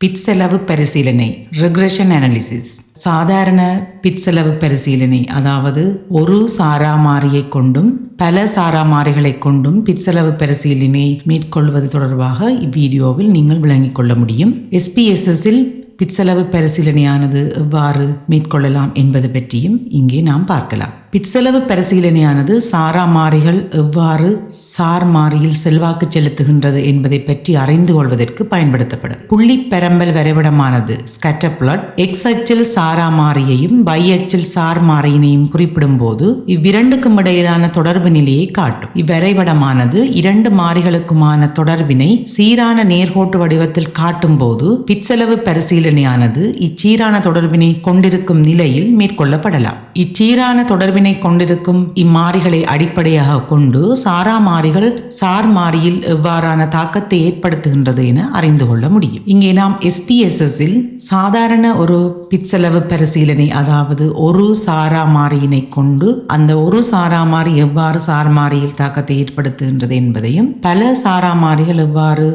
பிற்செலவு பரிசீலனை regression analysis சாதாரண பிற்செலவு பரிசீலனை அதாவது ஒரு சாரா மாறியை கொண்டும் பல சாரா மாறிகளை கொண்டும் பிற்செலவு பரிசீலனை மேற்கொள்வது தொடர்பாக இவ்வீடியோவில் நீங்கள் விளங்கிக் கொள்ள முடியும். எஸ்பிஎஸ்எஸ்ஸில் பிற்செலவு பரிசீலனையானது எவ்வாறு மேற்கொள்ளலாம் என்பது பற்றியும் இங்கே நாம் பார்க்கலாம். பிற்செலவு பரிசீலனையானது சாரா மாறிகள் எவ்வாறு சார் மாறியில் செல்வாக்கு செலுத்துகின்றது என்பதை பற்றி அறிந்து கொள்வதற்கு பயன்படுத்தப்படும். புள்ளி பெரம்பல் வரைபடமானது ஸ்கட்டப்ளட் எக்ஸ் அச்சில் சாரா மாறியையும் பை அச்சில் சார் மாறியினையும் குறிப்பிடும் போது இவ்விரண்டுக்கும் இடையிலான தொடர்பு நிலையை காட்டும். இவ்வரைபடமானது இரண்டு மாறிகளுக்குமான தொடர்பினை சீரான நேர்கோட்டு வடிவத்தில் காட்டும் போது பிற்செலவு பரிசீலனையானது இச்சீரான தொடர்பினை கொண்டிருக்கும் நிலையில் மேற்கொள்ளப்படலாம். இச்சீரான தொடர்பினை கொண்டிருக்கும் இம்மாறிகளை அடிப்படையாக கொண்டு சாரா மாறிகள் சார் மாறியில் எவ்வாறான தாக்கத்தை ஏற்படுத்துகின்றது என அறிந்து கொள்ள முடியும். இங்கே நாம் எஸ்பிஎஸ்எஸ்இல் சாதாரண ஒரு பிற்செலவு பரிசீலனை அதாவது ஒரு சாரா மாறியினை கொண்டு அந்த ஒரு சாரா மாறி எவ்வாறு சார் மாறியில் தாக்கத்தை ஏற்படுத்துகின்றது என்பதையும் பல சாரா மாறிகள் எவ்வாறு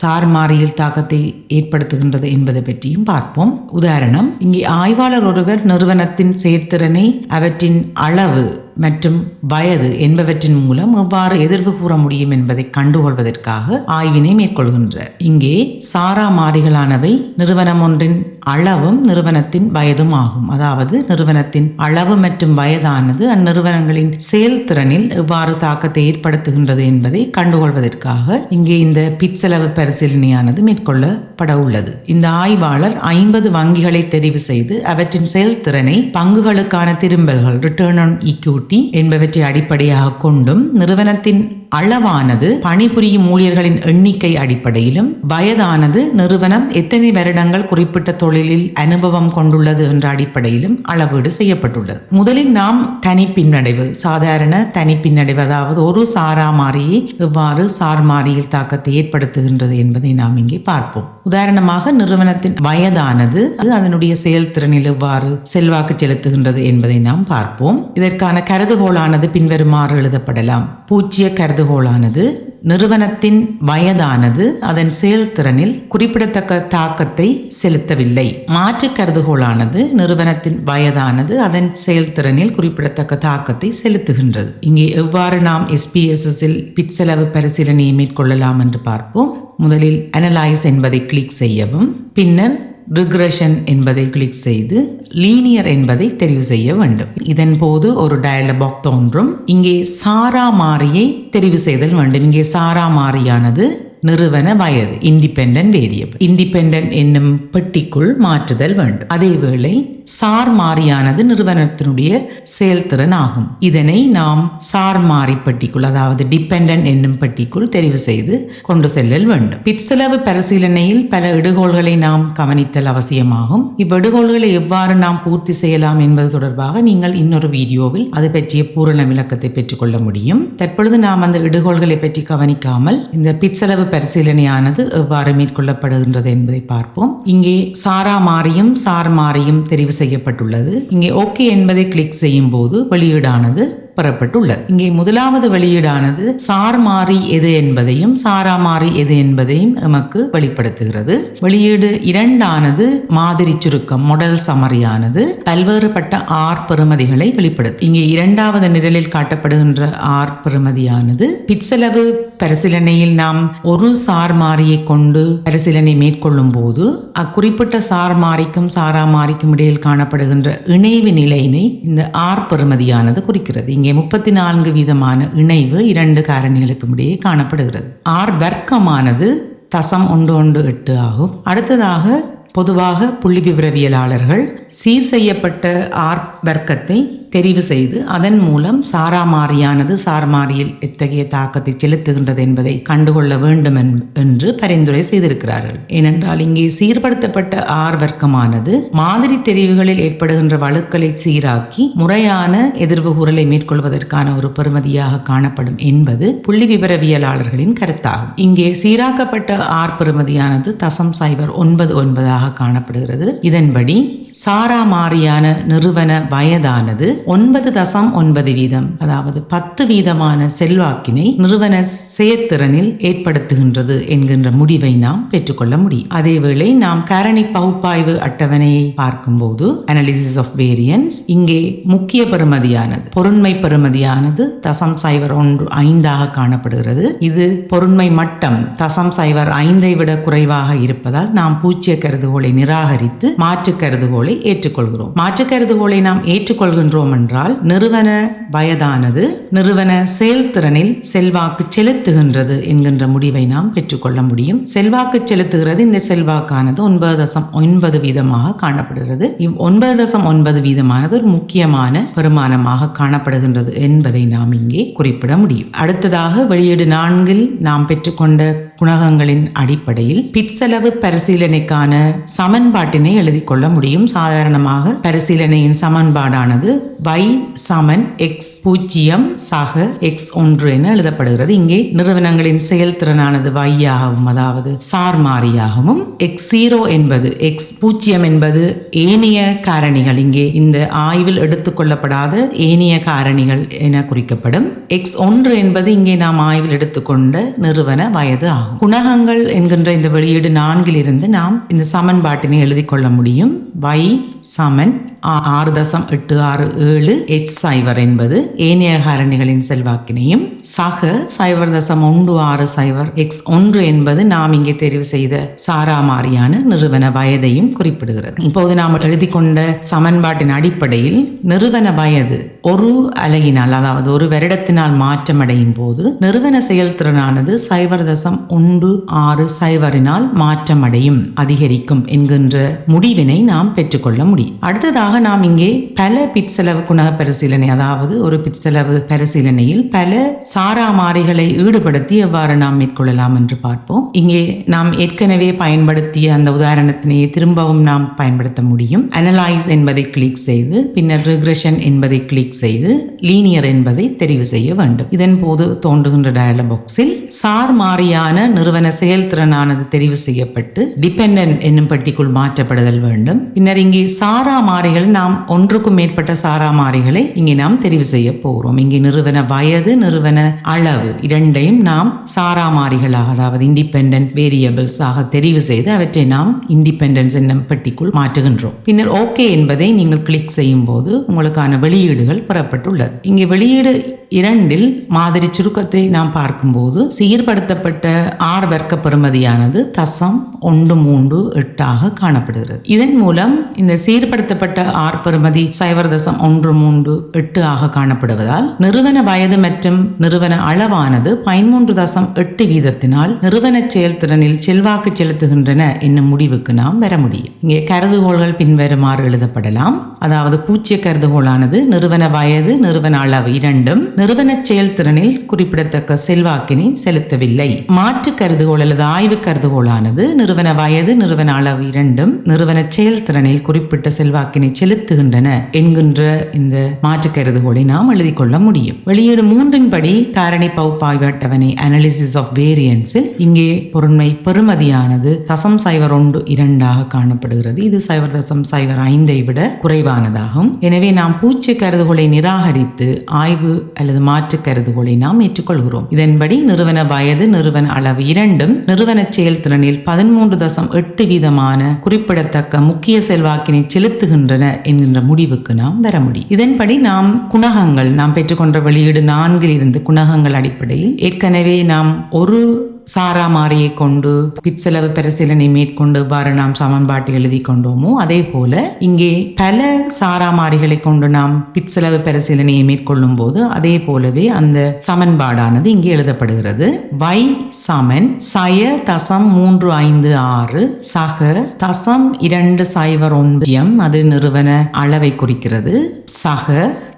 சார் மாறியில் தாக்கத்தை ஏற்படுத்துகின்றது என்பதை பற்றியும் பார்ப்போம். உதாரணம் இங்கே ஆய்வாளர் ஒருவர் நிறுவனத்தின் செயற்திறனை அவற்றின் அளவு. மற்றும் வயது என்பவற்றின் மூலம் எவ்வாறு எதிர்வு கூற முடியும் என்பதை கண்டுகொள்வதற்காக ஆய்வினை மேற்கொள்கின்றார் இங்கே சாரா மாறிகளானவை நிறுவனம் ஒன்றின் அளவும் நிறுவனத்தின் வயதும் ஆகும். அதாவது நிறுவனத்தின் அளவு மற்றும் வயதானது அந்நிறுவனங்களின் செயல்திறனில் எவ்வாறு தாக்கத்தை ஏற்படுத்துகின்றது என்பதை கண்டுகொள்வதற்காக இங்கே இந்த பிற்செலவு பரிசீலனையானது மேற்கொள்ளப்பட உள்ளது. இந்த ஆய்வாளர் ஐம்பது வங்கிகளை தெரிவு செய்து அவற்றின் செயல்திறனை பங்குகளுக்கான திரும்பல்கள் ரிட்டர்ன் ஆன் ஈக்யூட்டி என்பவற்றை அடிப்படையாக கொண்டும் நிறுவனத்தின் அளவானது பணிபுரியும் ஊழியர்களின் எண்ணிக்கை அடிப்படையிலும் வயதானது நிறுவனம் எத்தனை வருடங்கள் குறிப்பிட்ட தொழிலில் அனுபவம் கொண்டுள்ளது என்ற அடிப்படையிலும் அளவீடு செய்யப்பட்டுள்ளது. முதலில் நாம் தனி பின்னடைவு சாதாரண தனி பின்னடைவு அதாவது ஒரு சாரா மாறியை எவ்வாறு சார் மாறியில் தாக்கத்தை ஏற்படுத்துகின்றது என்பதை நாம் இங்கே பார்ப்போம். உதாரணமாக நிறுவனத்தின் வயதானது அது அதனுடைய செயல்திறனில் எவ்வாறு செல்வாக்கு செலுத்துகின்றது என்பதை நாம் பார்ப்போம். இதற்கான கருதுகோளானது பின்வருமாறு எழுதப்படலாம். பூஜ்ய கருதுகோளானது நிறுவனத்தின் வயதானது அதன் செயல்திறனில் குறிப்பிடத்தக்க தாக்கத்தை செலுத்தவில்லை. மாற்று கருதுகோளானது நிறுவனத்தின் வயதானது அதன் செயல்திறனில் குறிப்பிடத்தக்க தாக்கத்தை செலுத்துகின்றது. இங்கே எவ்வாறு நாம் எஸ்பிஎஸ்எஸ்ஸில் பிற்செலவு பரிசீலனையை மேற்கொள்ளலாம் என்று பார்ப்போம். முதலில் அனலைஸ் என்பதை கிளிக் செய்யவும் பின்னர் ரிக்ரெஷன் என்பதை கிளிக் செய்து லீனியர் என்பதை தெரிவு செய்ய வேண்டும். இதன் போது ஒரு டயலபாக் தோன்றும். இங்கே சாரா மாறியை தெரிவு செய்தல் வேண்டும். இங்கே சாரா மாறியானது நிறுவன வயது இண்டிபெண்ட் வேரியபிள் இண்டிபெண்டன்ட் என்னும் பெட்டிக்குள் மாற்றுதல் வேண்டும். அதேவேளை சார் மாறியானது நிறுவனத்தினுடைய செயல்திறன் ஆகும். இதனை நாம் சார் மாறி பெட்டிக்குள் அதாவது டிபெண்ட் என்னும் பெட்டிக்குள் தெரிவு செய்து கொண்டு செல்லல் வேண்டும். பிற்செலவு பரிசீலனையில் பல இடுகோள்களை நாம் கவனித்தல் அவசியமாகும். இவ்விடுகோள்களை எவ்வாறு நாம் பூர்த்தி செய்யலாம் என்பது தொடர்பாக நீங்கள் இன்னொரு வீடியோவில் அது பற்றிய பூரண விளக்கத்தை பெற்றுக்கொள்ள முடியும். தற்பொழுது நாம் அந்த இடுகோள்களை பற்றி கவனிக்காமல் இந்த பிற்செலவு பரிசீலனையானது எவ்வாறு மேற்கொள்ளப்படுகின்றது என்பதை பார்ப்போம். இங்கே சாரா மாறியும் சார் மாறியும் தெரிவு செய்யப்பட்டுள்ளது. இங்கே ஓகே என்பதை கிளிக் செய்யும் போது வெளியீடானது பெறப்பட்டுள்ளது இங்கே முதலாவது வெளியீடானது சார் மாறி எது என்பதையும் சாரா மாறி எது என்பதையும் எமக்கு வெளிப்படுத்துகிறது. வெளியீடு இரண்டானது மாதிரி சுருக்கம் மொடல் சமரியானது பல்வேறுபட்ட ஆர் பெறுமதிகளை வெளிப்படுத்தும். இங்கே இரண்டாவது நிரலில் காட்டப்படுகின்ற ஆர் பெறுமதியானது பிற்செலவு பரிசீலனையில் நாம் ஒரு சார் மாறியை கொண்டு பரிசீலனை மேற்கொள்ளும் போது அக்குறிப்பிட்ட சார் மாறிக்கும் சாரா மாறிக்கும் இடையில் காணப்படுகின்ற இணைவு நிலையினை இந்த ஆர் பெறுமதியானது குறிக்கிறது. இங்கே முப்பத்தி நான்கு வீதமான இணைவு இரண்டு காரணிகளுக்கும் இடையே காணப்படுகிறது. ஆர் வர்க்கமானது தசம் ஒன்று ஒன்று எட்டு ஆகும். அடுத்ததாக பொதுவாக புள்ளி விவரவியலாளர்கள் சீர் செய்யப்பட்ட ஆர் வர்க்கத்தை தெரிவு செய்து அதன் மூலம் சாரா மாறியானது மாறியில் எத்தகைய தாக்கத்தை செலுத்துகின்றது என்பதை கண்டுகொள்ள வேண்டும் என்று பரிந்துரை செய்திருக்கிறார்கள். ஏனென்றால் இங்கே சீர்படுத்தப்பட்ட ஆர் வர்க்கமானது மாதிரி தெரிவுகளில் ஏற்படுகின்ற வழுக்களை சீராக்கி முறையான எதிர்வு குரலை மேற்கொள்வதற்கான ஒரு பெறுமதியாக காணப்படும் என்பது புள்ளி விவரவியலாளர்களின் கருத்தாகும். இங்கே சீராக்கப்பட்ட ஆர் பெறுமதியானது தசம் சைபர் ஒன்பது ஒன்பதாக காணப்படுகிறது. இதன்படி சாரா மாறியான நிறுவன வயதானது ஒன்பது தசம் ஒன்பது வீதம் அதாவது பத்து வீதமான செல்வாக்கினை நிறுவன செயற்திறனில் ஏற்படுத்துகின்றது என்கின்ற முடிவை நாம் பெற்றுக்கொள்ள முடியும். அதேவேளை நாம் காரணி பகுப்பாய்வு அட்டவணையை பார்க்கும்போது அனாலிசிஸ் ஆஃப் வேரியன்ஸ் இங்கே முக்கிய பெறுமதியானது பொருண்மை பெறுமதியானது தசம் சைவர் ஒன்று ஐந்தாக காணப்படுகிறது. இது பொருண்மை மட்டம் தசம் சைவர் ஐந்தை விட குறைவாக இருப்பதால் நாம் பூச்சிய கருதுகோளை நிராகரித்து மாற்று கருதுகோளை ஏற்றுக்கொள்கிறோம். மாற்று கருதுகோளை நாம் ஏற்றுக்கொள்கின்றோம் என்றால் நிறுவன வயதானது நிறுவன செயல்திறனில் செல்வாக்கு செலுத்துகின்றது என்கின்ற முடிவை நாம் பெற்றுக்கொள்ள முடியும். செல்வாக்கு செலுத்துகிறது இந்த செல்வாக்கானது ஒன்பது தசம் ஒன்பது வீதமாக காணப்படுகிறது. இவ் ஒன்பது தசம் ஒன்பது வீதமானது ஒரு முக்கியமான பெருமானமாக காணப்படுகின்றது என்பதை நாம் இங்கே குறிப்பிட முடியும். அடுத்ததாக வெளியீடு நான்கில் நாம் பெற்றுக்கொண்ட குணகங்களின் அடிப்படையில் பிற்செலவு பரிசீலனைக்கான சமன்பாட்டினை எழுதி கொள்ள முடியும். சாதாரணமாக பரிசீலனையின் சமன்பாடானது y சமன் எக்ஸ் பூஜ்ஜியம் சக எக்ஸ் ஒன்று என எழுதப்படுகிறது. இங்கே நிறுவனங்களின் செயல்திறனானது வையாகவும் அதாவது சார் மாறியாகவும் எக்ஸ் ஜீரோ என்பது எக்ஸ் பூஜ்ஜியம் என்பது ஏனைய காரணிகள். இங்கே இந்த ஆய்வில் எடுத்துக்கொள்ளப்படாத ஏனைய காரணிகள் என குறிக்கப்படும் எக்ஸ் ஒன்று என்பது இங்கே நாம் ஆய்வில் எடுத்துக்கொண்ட நிறுவன வயது ஆகும். குணகங்கள் என்கின்ற இந்த வெளியீடு நான்கில் இருந்து நாம் இந்த சமன்பாட்டினை எழுதி கொள்ள முடியும். வை சமன் ஆ- ஆறு தசம் எட்டு ஆறு ஏழு எச் சைவர் என்பது ஏனைய காரணிகளின் செல்வாக்கினையும் சக சைவர் தசம் ஒன்று ஆறு சைவர் எக்ஸ் ஒன்று என்பது நாம் இங்கே தெரிவு செய்த சாரா மாறியான நிறுவன வயதையும் குறிப்பிடுகிறது. இப்போது நாம் எழுதி கொண்ட சமன்பாட்டின் அடிப்படையில் நிறுவன வயது ஒரு அலகினால் அதாவது ஒரு வருடத்தினால் மாற்றமடையும் போது நிறுவன செயல்திறனானது சைவர் தசம் ஒன்று ஆறு சைவரினால் மாற்றமடையும் அதிகரிக்கும் என்கின்ற முடிவினை நாம் பெற்றுக்கொள்ள முடியும். அடுத்ததாக நாம் இங்கே பல பிற்செலவு குண பரிசீலனை அதாவது ஒரு பிற்செலவு பரிசீலனையில் பல சாரா மாறிகளை ஈடுபடுத்தி எவ்வாறு நாம் மேற்கொள்ளலாம் என்று பார்ப்போம். இங்கே நாம் ஏற்கனவே பயன்படுத்திய அந்த உதாரணத்தினை திரும்பவும் நாம் பயன்படுத்த முடியும். அனலைஸ் என்பதை கிளிக் செய்து பின்னர் ரிக்ரெஷன் என்பதை கிளிக் செய்து லீனியர் என்பதை தெரிவு செய்ய வேண்டும். இதன் போது தோன்றுகின்ற டயலாக் பாக்ஸில் சார் மாறியான நிறுவன செயல்திறனானது தெரிவு செய்யப்பட்டு டிபெண்டன்ட் என்னும் பட்டிக்குள் மாற்றப்படுதல் வேண்டும். பின்னர் இங்கே சாரா மாறிகள் நாம் ஒன்றுக்கும் மேற்பட்ட சாரா மாறிகளை இங்கே நாம் தெரிவு செய்ய போகிறோம். இங்கே நிறுவன வயது நிறுவன அளவு இரண்டையும் நாம் சாரா மாறிகளாக அதாவது இண்டிபெண்டன்ட் வேரியபிள்ஸ் ஆக தெரிவு செய்து அவற்றை நாம் இண்டிபெண்டன்ஸ் என்னும் பெட்டிக்குள் மாற்றுகின்றோம். பின்னர் ஓகே என்பதை நீங்கள் கிளிக் செய்யும் போது உங்களுக்கான வெளியீடுகள் பெறப்பட்டுள்ளது. இங்கே வெளியீடு இரண்டில் மாதிரி சுருக்கத்தை நாம் பார்க்கும்போது சீர்படுத்தப்பட்ட ஆர் வர்க்க பெறுமதியானது தசம் ஒன்று மூன்று எட்டாக காணப்படுகிறது. இதன் மூலம் இந்த சீர்படுத்தப்பட்ட ஆர் பெறுமதி சைவர் தசம் ஒன்று மூன்று எட்டு ஆக காணப்படுவதால் நிறுவன வயது மற்றும் நிறுவன அளவானது பதிமூன்று தசம் எட்டு வீதத்தினால் நிறுவன செயல்திறனில் செல்வாக்கு செலுத்துகின்றன என்னும் முடிவுக்கு நாம் வர முடியும். இங்கே கருதுகோள்கள் பின்வருமாறு எழுதப்படலாம். அதாவது பூச்சிய கருதுகோளானது நிறுவன வயது நிறுவன அளவு இரண்டும் நிறுவன செயல்திறனில் குறிப்பிடத்தக்க செல்வாக்கினை செலுத்தவில்லை. மாற்று கருதுகோள் அல்லது ஆய்வு கருதுகோளானது நிறுவன வயது நிறுவன அளவு இரண்டும் நிறுவன செயல்திறனில் குறிப்பிட்ட செல்வாக்கினை செலுத்துகின்றன என்கின்ற இந்த மாற்று கருதுகோளை நாம் எழுதி கொள்ள முடியும். வெளியீடு மூன்றின் படி காரணி பகுப்பாய்வு அட்டவணை அனாலிசிஸ் ஆஃப் வேரியன்ஸில் இங்கே பொருண்மை பெறுமதியானது தசம் சைவர் ஒன்று இரண்டாக காணப்படுகிறது. இது சைவர் தசம் சைவர் ஐந்தை விட குறைவானதாகும். எனவே நாம் பூச்சி கருதுகோளை நிராகரித்து ஆய்வு அல்லது மாற்று கருதுகோளை நாம் ஏற்றுக்கொள்கிறோம். இதன்படி நிறுவன வயது நிறுவன அளவு இரண்டும் நிறுவன செயல்திறனில் பதிமூன்று தசம் எட்டு வீதமான குறிப்பிடத்தக்க முக்கிய செல்வாக்கினை செலுத்துகின்றன என்கின்ற முடிவுக்கு நாம் வர முடியும். இதன்படி நாம் குணகங்கள் நாம் பெற்றுக்கொண்ட வெளியீடு நான்கில் இருந்து குணகங்கள் அடிப்படையில் ஏற்கனவே நாம் ஒரு சாரா மாறியை கொண்டு பிற்செலவு பரிசீலனை மேற்கொண்டு இவ்வாறு நாம் சமன்பாட்டை எழுதி கொண்டோமோ அதே போல இங்கே பல சாரா மாறிகளை கொண்டு நாம் பிற்செலவு பரிசீலனையை மேற்கொள்ளும் போது அதே போலவே அந்த சமன்பாடானது இங்கே எழுதப்படுகிறது. வை சமன் சய தசம் மூன்று ஐந்து ஆறு சக தசம் இரண்டு சைவர் ஒன்பதியம் அது நிறுவன அளவை குறிக்கிறது. சக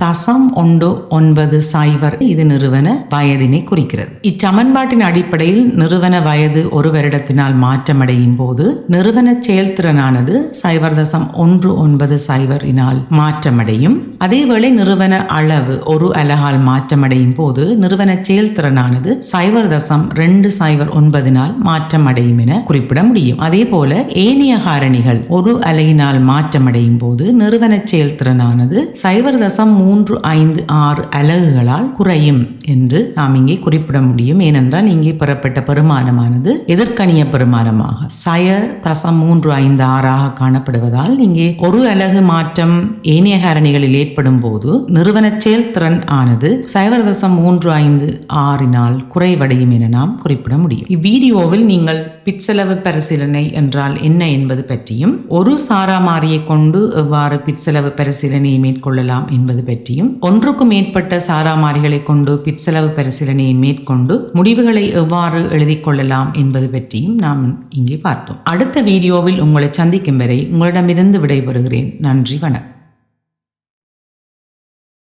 தசம் ஒன்று ஒன்பது சைவர் இது நிறுவன வயதினை குறிக்கிறது. இச்சமன்பாட்டின் அடிப்படையில் நிறுவன வயது ஒரு வருடத்தினால் மாற்றமடையும் போது நிறுவன செயல்திறனானது சைபர் தசம் ஒன்று ஒன்பது சைபரினால் மாற்றமடையும். அதேவேளை நிறுவன அளவு ஒரு அலகால் மாற்றமடையும் போது நிறுவன செயல்திறனானது சைபர் தசம் ரெண்டு சைபர் ஒன்பதினால் மாற்றமடையும் என குறிப்பிட முடியும். அதே போல ஏனைய காரணிகள் ஒரு அலையினால் மாற்றமடையும் போது நிறுவன செயல்திறனானது சைபர் தசம் மூன்று ஐந்து ஆறு அலகுகளால் குறையும் என்று நாம் இங்கே குறிப்பிட முடியும். ஏனென்றால் இங்கே பெறப்பட்ட பெருமானமானது எதிர்கணிய பெருமானமாக. சய தசம் மூன்று ஐந்து ஆறாக காணப்படுவதால் இங்கே ஒரு அலகு மாற்றம் ஏனைய காரணிகளில் ஏற்படும் போது நிறுவன செயல்திறன் ஆனது சைபர் தசம் மூன்று ஐந்து ஆறினால் குறைவடையும் என நாம் குறிப்பிட முடியும். இவ்வீடியோவில் நீங்கள் பிற்செலவு பரிசீலனை என்றால் என்ன என்பது பற்றியும் ஒரு சாரா மாறியை கொண்டு எவ்வாறு பிற்செலவு பரிசீலனையை மேற்கொள்ளலாம் என்பது பற்றியும் ஒன்றுக்கும் மேற்பட்ட சாரா மாறிகளை கொண்டு பிற்செலவு பரிசீலனையை மேற்கொண்டு முடிவுகளை எவ்வாறு எழுதி கொள்ளலாம் என்பது பற்றியும் நாம் இங்கே பார்த்தோம். அடுத்த வீடியோவில் உங்களை சந்திக்கும் வரை உங்களிடமிருந்து விடைபெறுகிறேன். நன்றி வணக்கம்.